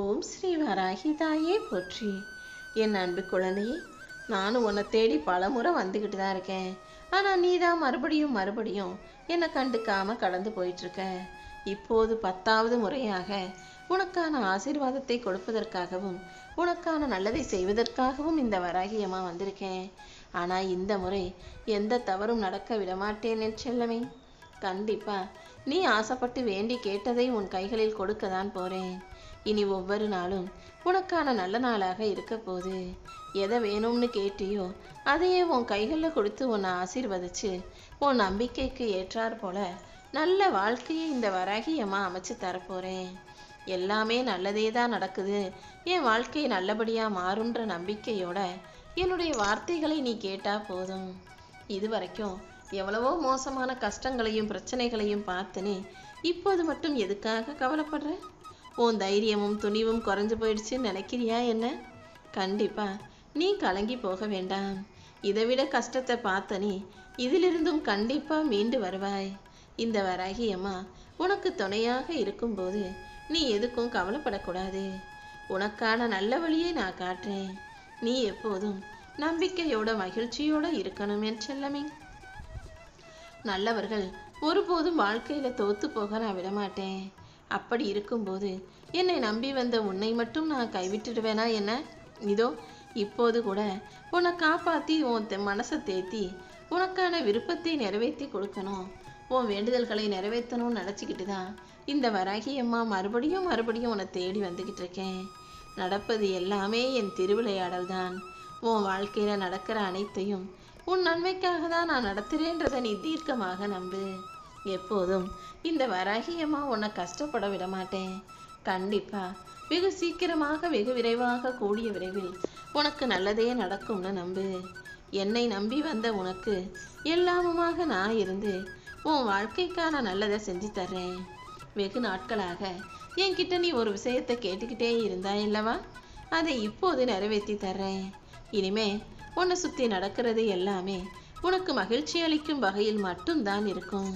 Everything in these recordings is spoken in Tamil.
ஓம் ஸ்ரீ வராகிதாயே போற்றி. என் அன்பு குழந்தையே நானும் உன்னை தேடி பலமுறை வந்துக்கிட்டு தான் இருக்கேன். ஆனால் நீ தான் மறுபடியும் மறுபடியும் என்னை கண்டுக்காம கடந்து போயிட்டுருக்க. இப்போது பத்தாவது முறையாக உனக்கான ஆசீர்வாதத்தை கொடுப்பதற்காகவும் உனக்கான நல்லதை செய்வதற்காகவும் இந்த வராகியம்மா வந்திருக்கேன். ஆனால் இந்த முறை எந்த தவறும் நடக்க விடமாட்டேன் என் செல்லமே. கண்டிப்பா நீ ஆசைப்பட்டு வேண்டி கேட்டதை உன் கைகளில் கொடுக்க தான் போறேன். இனி ஒவ்வொரு நாளும் உனக்கான நல்ல நாளாக இருக்க போது எதை வேணும்னு கேட்டியோ அதையே உன் கைகளில் கொடுத்து உன்னை ஆசீர்வதிச்சு உன் நம்பிக்கைக்கு ஏற்றாற் போல நல்ல வாழ்க்கையை இந்த வராகியம்மா அமைச்சு தரப்போகிறேன் எல்லாமே நல்லதே தான் நடக்குது. என் வாழ்க்கை நல்லபடியாக மாறுன்ற நம்பிக்கையோட என்னுடைய வார்த்தைகளை நீ கேட்டா போதும். இது வரைக்கும் எவ்வளவோ மோசமான கஷ்டங்களையும் பிரச்சனைகளையும் பார்த்துனே இப்போது மட்டும் எதுக்காக கவலைப்படுற? உன் தைரியமும் துணிவும் குறைஞ்சு போயிடுச்சுன்னு நினைக்கிறியா என்ன? கண்டிப்பா. நீ கலங்கி போக வேண்டாம். இதை விட கஷ்டத்தை பார்த்த நீ இதிலிருந்தும் கண்டிப்பா மீண்டு வருவாய். இந்த வராகியம்மா உனக்கு துணையாக இருக்கும்போது நீ எதுக்கும் கவலைப்படக்கூடாது. உனக்கான நல்ல வழியை நான் காட்டுறேன். நீ எப்போதும் நம்பிக்கையோட மகிழ்ச்சியோட இருக்கணும் என் செல்லமே. நல்லவர்கள் ஒருபோதும் வாழ்க்கையில தோத்து போக நான் விடமாட்டேன். அப்படி இருக்கும்போது என்னை நம்பி வந்த உன்னை மட்டும் நான் கைவிட்டுடுவேனா என்ன? இதோ இப்போது கூட உன்னை காப்பாத்தி உன் மனசை தேத்தி உனக்கான விருப்பத்தை நிறைவேற்றி கொடுக்கணும். உன் வேண்டுதல்களை நிறைவேற்றணும்னு நினச்சிக்கிட்டு தான் இந்த வராகி அம்மா மறுபடியும் மறுபடியும் உன்னை தேடி வந்துக்கிட்டு இருக்கேன். நடப்பது எல்லாமே என் திருவிளையாடல் தான். உன் வாழ்க்கையில் நடக்கிற அனைத்தையும் உன் நன்மைக்காக தான் நான் நடத்துகிறேன்றதை நீ தீர்க்கமாக நம்பு. எப்போதும். இந்த வராகியம்மா உன்னை கஷ்டப்பட விட மாட்டேன். கண்டிப்பா. வெகு சீக்கிரமாக வெகு விரைவாக கூடிய விரைவில் உனக்கு நல்லதே நடக்கும்னு நம்பு. என்னை நம்பி வந்த உனக்கு எல்லாமுமாக நான் இருந்து உன் வாழ்க்கைக்கான நல்லதை செஞ்சு தர்றேன். வெகு நாட்களாக என்கிட்ட நீ ஒரு விஷயத்தை கேட்டுக்கிட்டே இருந்தா இல்லவா அதை இப்போது நிறைவேற்றி தர்றேன். இனிமே உன்னை சுற்றி நடக்கிறது எல்லாமே உனக்கு மகிழ்ச்சி அளிக்கும் வகையில் மட்டும்தான் இருக்கும்.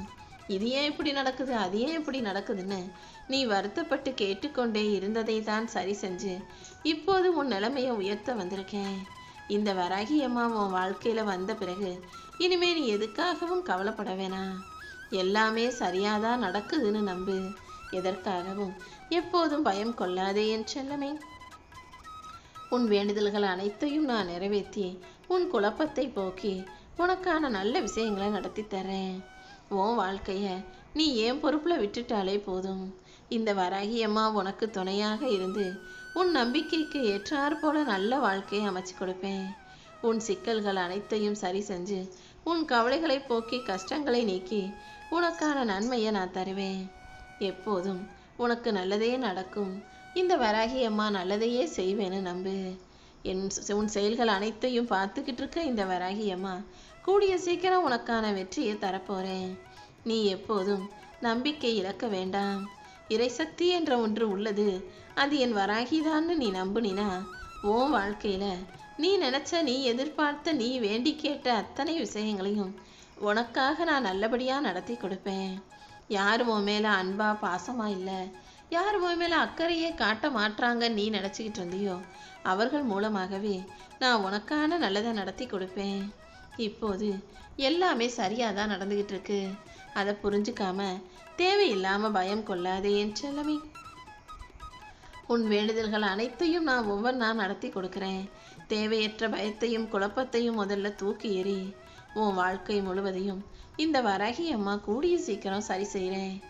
இது ஏன் இப்படி நடக்குது? அது ஏன் இப்படி நடக்குதுன்னு நீ வருத்தப்பட்டு கேட்டுக்கொண்டே இருந்ததை தான் சரி செஞ்சு. இப்போது உன் நிலைமையை உயர்த்த வந்திருக்கேன். இந்த வராகி அம்மா உன் வாழ்க்கையில் வந்த பிறகு இனிமே நீ எதுக்காகவும் கவலைப்பட வேணாம் எல்லாமே சரியாதான் நடக்குதுன்னு நம்பு. எதற்காகவும் எப்போதும் பயம் கொள்ளாதே என் செல்லமே. உன் வேண்டுதல்கள் அனைத்தையும் நான் நிறைவேற்றி உன் குழப்பத்தை போக்கி உனக்கான நல்ல விஷயங்களை நடத்தி தரேன் உன் வாழ்க்கைய நீ ஏன் பொறுப்புல விட்டுட்டாலே போதும். இந்த வராகி அம்மா உனக்கு துணையாக இருந்து உன் நம்பிக்கைக்கு ஏற்றாற் போல நல்ல வாழ்க்கையை அமைச்சு கொடுப்பேன். உன் சிக்கல்கள் அனைத்தையும் சரி செஞ்சு உன் கவலைகளை போக்கி கஷ்டங்களை நீக்கி உனக்கான நன்மையை நான் தருவேன். எப்போதும் உனக்கு நல்லதே நடக்கும். இந்த வராகி அம்மா நல்லதையே செய்வேன்னு நம்பு. என் உன் செயல்கள் அனைத்தையும் பார்த்துக்கிட்டு இருக்க இந்த வராகி அம்மா கூடிய சீக்கிரம் உனக்கான வெற்றியை தரப்போறேன். நீ எப்போதும் நம்பிக்கை இழக்க வேண்டாம். இறைசக்தி என்ற ஒன்று உள்ளது. அது என் வராகிதான்னு நீ நம்புனினா உன் வாழ்க்கையில நீ நினைச்ச நீ எதிர்பார்த்த நீ வேண்டி கேட்ட அத்தனை விஷயங்களையும் உனக்காக நான் நல்லபடியாக நடத்தி கொடுப்பேன். யார் உன் மேலே அன்பா பாசமா இல்லை? யார் உன் மேலே அக்கறையே காட்ட மாட்றாங்க நீ நினச்சிக்கிட்டு இருந்தியோ? அவர்கள் மூலமாகவே நான் உனக்கான நல்லதை நடத்தி கொடுப்பேன். இப்போது எல்லாமே சரியாக தான் நடந்துக்கிட்டு இருக்கு அதை புரிஞ்சுக்காம தேவையில்லாம பயம் கொள்ளாதே என் செல்லவி உன் வேண்டுதல்கள் அனைத்தையும் நான் ஒவ்வொன்றா நடத்தி கொடுக்குறேன். தேவையற்ற பயத்தையும் குழப்பத்தையும் முதல்ல தூக்கி எறி உன் வாழ்க்கை முழுவதையும் இந்த வரகி அம்மா கூடிய சீக்கிரம் சரி செய்கிறேன்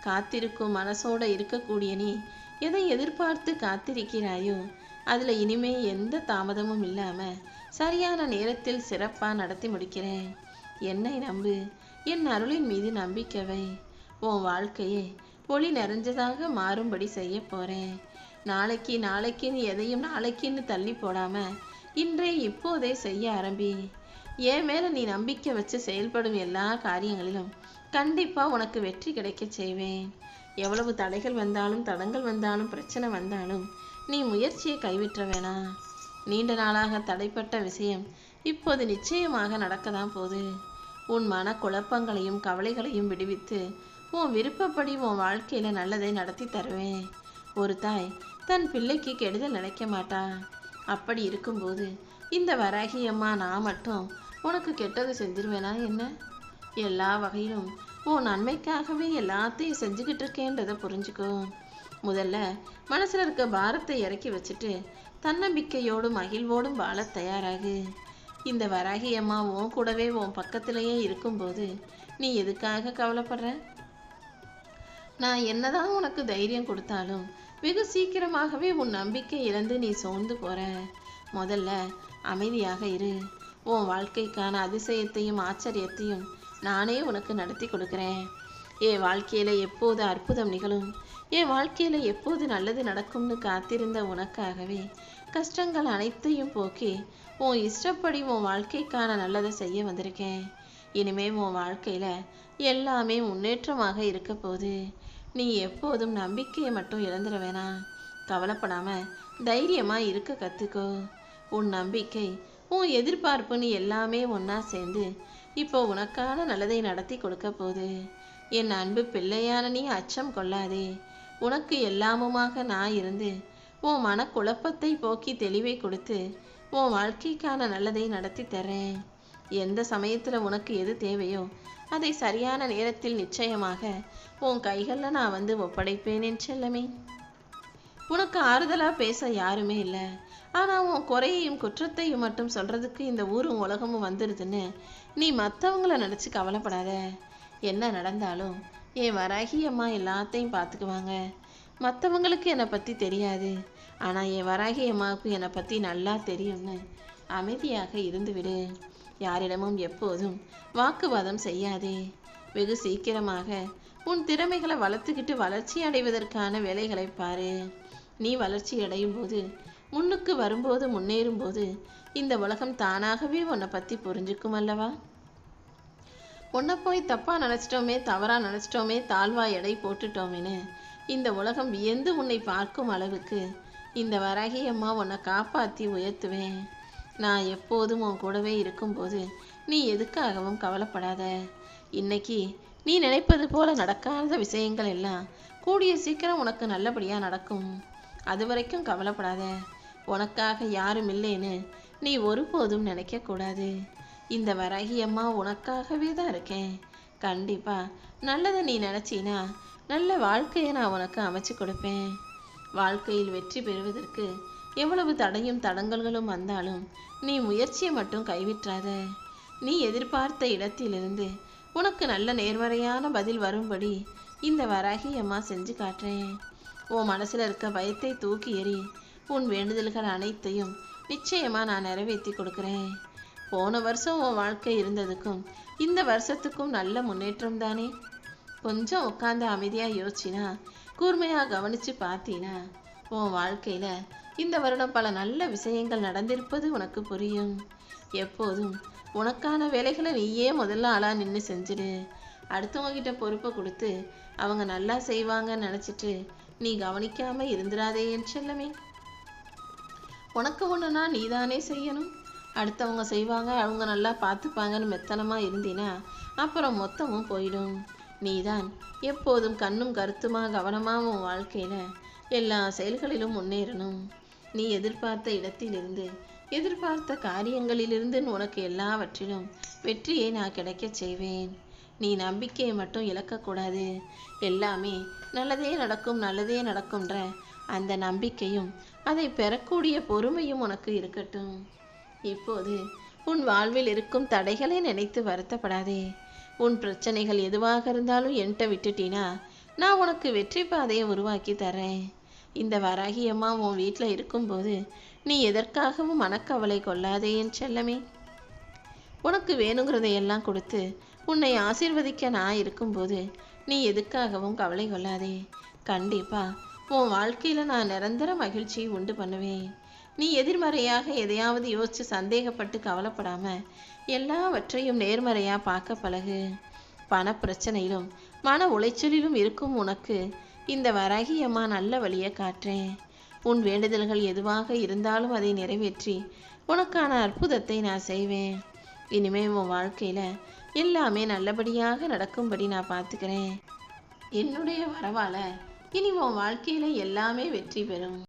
காத்திருக்கும் மனசோட இருக்கக்கூடிய நீ எதை எதிர்பார்த்து காத்திருக்கிறாயோ அதில் இனிமே எந்த தாமதமும் இல்லாம சரியான நேரத்தில் சிறப்பா நடத்தி முடிக்கிறேன். என்னை நம்பு. என் அருளின் மீது நம்பிக்கவை உன் வாழ்க்கையை ஒளி நிறைஞ்சதாக மாறும்படி செய்ய போறேன். நாளைக்கு நாளைக்குன்னு எதையும் நாளைக்குன்னு தள்ளி போடாம இன்றே இப்போதே செய்ய ஆரம்பி. என் மேல நீ நம்பிக்கை வச்சு செயல்படும் எல்லா காரியங்களிலும் கண்டிப்பா உனக்கு வெற்றி கிடைக்கச் செய்வேன். எவ்வளவு தடைகள் வந்தாலும் தடங்கள் வந்தாலும் பிரச்சனை வந்தாலும் நீ முயற்சியை கைவிட்ட வேணாம். நீண்ட நாளாக தடைப்பட்ட விஷயம் இப்போது நிச்சயமாக நடக்கதான் போது உன் மன குழப்பங்களையும் கவலைகளையும் விடுவித்து உன் விருப்பப்படி உன் வாழ்க்கையில நல்லதை நடத்தி தருவேன். ஒரு தாய் தன் பிள்ளைக்கு கெடுதல் நினைக்க மாட்டா. அப்படி இருக்கும்போது இந்த வராகி அம்மா நான் மட்டும் உனக்கு கெட்டது செஞ்சிருவேனா என்ன? எல்லா வகையிலும் உன் நன்மைக்காகவே எல்லாத்தையும் செஞ்சுக்கிட்டு இருக்கேன்றதை புரிஞ்சுக்கோ. முதல்ல மனசில் இருக்க பாரத்தை இறக்கி வச்சுட்டு தன்னம்பிக்கையோடும் மகிழ்வோடும் வாழ தயாராகு. இந்த வராகி அம்மா உன் கூடவே உன் பக்கத்திலேயே இருக்கும்போது நீ எதுக்காக கவலைப்படுற? நான் என்னதான் உனக்கு தைரியம் கொடுத்தாலும் வெகு சீக்கிரமாகவே உன் நம்பிக்கை இழந்து நீ சோர்ந்து போற. முதல்ல அமைதியாக இரு. உன் வாழ்க்கைக்கான அதிசயத்தையும் ஆச்சரியத்தையும் நானே உனக்கு நடத்தி கொடுக்குறேன். என் வாழ்க்கையில எப்போது அற்புதம் நிகழும்? என் வாழ்க்கையில எப்போது நல்லது நடக்கும்னு காத்திருந்த உனக்காகவே கஷ்டங்கள் அனைத்தையும் போக்கி உன் இஷ்டப்படி உன் வாழ்க்கைக்கான நல்லதை செய்ய வந்திருக்கேன். இனிமே உன் வாழ்க்கையில எல்லாமே முன்னேற்றமாக இருக்க போகுது. நீ எப்போதும் நம்பிக்கையை மட்டும் இழந்துட வேணாம். கவலைப்படாம தைரியமா இருக்க கத்துக்கோ. உன் நம்பிக்கை உன் எதிர்பார்ப்புன்னு எல்லாமே ஒன்றா சேர்ந்து இப்போ உனக்கான நல்லதை நடத்தி கொடுக்க போகுது. என் அன்பு பிள்ளையான நீ அச்சம் கொள்ளாதே. உனக்கு எல்லாமுமாக நான் இருந்து உன் மனக்குழப்பத்தை போக்கி தெளிவை கொடுத்து உன் வாழ்க்கைக்கான நல்லதை நடத்தி தரேன். எந்த சமயத்தில் உனக்கு எது தேவையோ அதை சரியான நேரத்தில் நிச்சயமாக உன் கைகளில் நான் வந்து ஒப்படைப்பேன் என் செல்லமே. உனக்கு ஆறுதலாக பேச யாருமே இல்லை. ஆனால் உன் குறையையும் குற்றத்தையும் மட்டும் சொல்கிறதுக்கு இந்த ஊரும் உலகமும் வந்துடுதுன்னு நீ மற்றவங்கள நினச்சி கவலைப்படாத. என்ன நடந்தாலும் என் வராகி அம்மா எல்லாத்தையும் பார்த்துக்குவாங்க மற்றவங்களுக்கு என்னை பற்றி தெரியாது. ஆனால் என் வராகி அம்மாவுக்கு என்னை பற்றி நல்லா தெரியும்னு அமைதியாக இருந்துவிடு. யாரிடமும் எப்போதும் வாக்குவாதம் செய்யாதே. வெகு சீக்கிரமாக உன் திறமைகளை வளர்த்துக்கிட்டு வளர்ச்சி அடைவதற்கான வேலைகளை பாரு. நீ வளர்ச்சி அடையும் போது முன்னுக்கு வரும்போது முன்னேறும் போது இந்த உலகம் தானாகவே உன்னை பற்றி புரிஞ்சுக்கும் அல்லவா? உன்னை போய் தப்பாக நினச்சிட்டோமே தவறா நினச்சிட்டோமே தாழ்வா எடை போட்டுட்டோமேனு இந்த உலகம் வியந்து உன்னை பார்க்கும் அளவுக்கு இந்த வராகியம்மா உன்னை காப்பாற்றி உயர்த்துவேன். நான் எப்போதும் உன் கூடவே இருக்கும்போது நீ எதுக்காகவும் கவலைப்படாத. இன்னைக்கு நீ நினைப்பது போல நடக்காத விஷயங்கள் எல்லாம் கூடிய சீக்கிரம் உனக்கு நல்லபடியாக நடக்கும். அது வரைக்கும் கவலைப்படாத. உனக்காக யாரும் இல்லைன்னு நீ ஒருபோதும் நினைக்கக்கூடாது இந்த வரகியம்மா உனக்காகவே தான் இருக்கேன். கண்டிப்பாக நல்லதை நீ நினச்சின்னா நல்ல வாழ்க்கையை நான் உனக்கு அமைச்சு கொடுப்பேன். வாழ்க்கையில் வெற்றி பெறுவதற்கு எவ்வளவு தடையும் தடங்கல்களும் வந்தாலும் நீ முயற்சியை மட்டும் கைவிட்றாத நீ எதிர்பார்த்த இடத்திலிருந்து உனக்கு நல்ல நேர்மறையான பதில் வரும்படி இந்த வராகி அம்மா செஞ்சு காட்டுறேன். உன் மனசுல இருக்க பயத்தை தூக்கி எறி உன் வேண்டுதல்கள் அனைத்தையும் நிச்சயமா நான் நிறைவேற்றி கொடுக்குறேன். போன வருஷம் உன் வாழ்க்கை இருந்ததுக்கும் இந்த வருஷத்துக்கும் நல்ல முன்னேற்றம் தானே? கொஞ்சம் உட்காந்து அமைதியா யோசிச்சினா கூர்மையாக கவனித்து பார்த்தீனா உன் வாழ்க்கையில் இந்த வருடம் பல நல்ல விஷயங்கள் நடந்திருப்பது உனக்கு புரியும். எப்போதும் உனக்கான வேலைகளை நீயே முதல்ல ஆளாக நின்று செஞ்சிடு அடுத்தவங்ககிட்ட பொறுப்பை கொடுத்து அவங்க நல்லா செய்வாங்கன்னு நினச்சிட்டு நீ கவனிக்காமல் இருந்துடாதே என் செல்லமே. உனக்கு நீ தானே செய்யணும். அடுத்தவங்க செய்வாங்க அவங்க நல்லா பார்த்துப்பாங்கன்னு மெத்தனமாக இருந்தீனா அப்புறம் மொத்தமும் போயிடும். நீதான். எப்போதும் கண்ணும் கருத்துமா கவனமாக உன் வாழ்க்கையில் எல்லா செயல்களிலும் முன்னேறணும். நீ எதிர்பார்த்த இடத்திலிருந்து எதிர்பார்த்த காரியங்களிலிருந்து உனக்கு எல்லாவற்றிலும் வெற்றியை நான் கிடைக்கச் செய்வேன். நீ நம்பிக்கையை மட்டும் இழக்கக்கூடாது. எல்லாமே நல்லதே நடக்கும் நல்லதே நடக்கும்ன்ற அந்த நம்பிக்கையும் அதை பெறக்கூடிய பொறுமையும் உனக்கு இருக்கட்டும். இப்போது உன் வாழ்வில் இருக்கும் தடைகளை நினைத்து வருத்தப்படாதே. உன் பிரச்சனைகள் எதுவாக இருந்தாலும் என்கிட்ட விட்டுட்டீனா நான் உனக்கு வெற்றி பாதையை உருவாக்கி தரேன் இந்த வராகி அம்மா உன் வீட்டில் இருக்கும்போது நீ எதற்காகவும் மனக்கவலை கொள்ளாதே என் செல்லமே. உனக்கு வேணுங்கிறதையெல்லாம் கொடுத்து உன்னை ஆசீர்வதிக்க நான் இருக்கும்போது நீ எதுக்காகவும் கவலை கொள்ளாதே. கண்டிப்பா உன் வாழ்க்கையில நான் நிரந்தர மகிழ்ச்சியை உண்டு பண்ணுவேன். நீ எதிர்மறையாக எதையாவது யோசிச்சு சந்தேகப்பட்டு கவலைப்படாம எல்லாவற்றையும் நேர்மறையாக பார்க்க பழகு. பண பிரச்சனையிலும் மன உளைச்சலிலும் இருக்கும் உனக்கு இந்த வரகியம்மா நல்ல வழியை காட்டுறேன் உன் வேண்டுதல்கள் எதுவாக இருந்தாலும் அதை நிறைவேற்றி உனக்கான அற்புதத்தை நான் செய்வேன். இனிமே உன் வாழ்க்கையில் எல்லாமே நல்லபடியாக நடக்கும்படி நான் பார்த்துக்கிறேன். என்னுடைய வரவால இனி உன் வாழ்க்கையில் எல்லாமே வெற்றி பெறும்.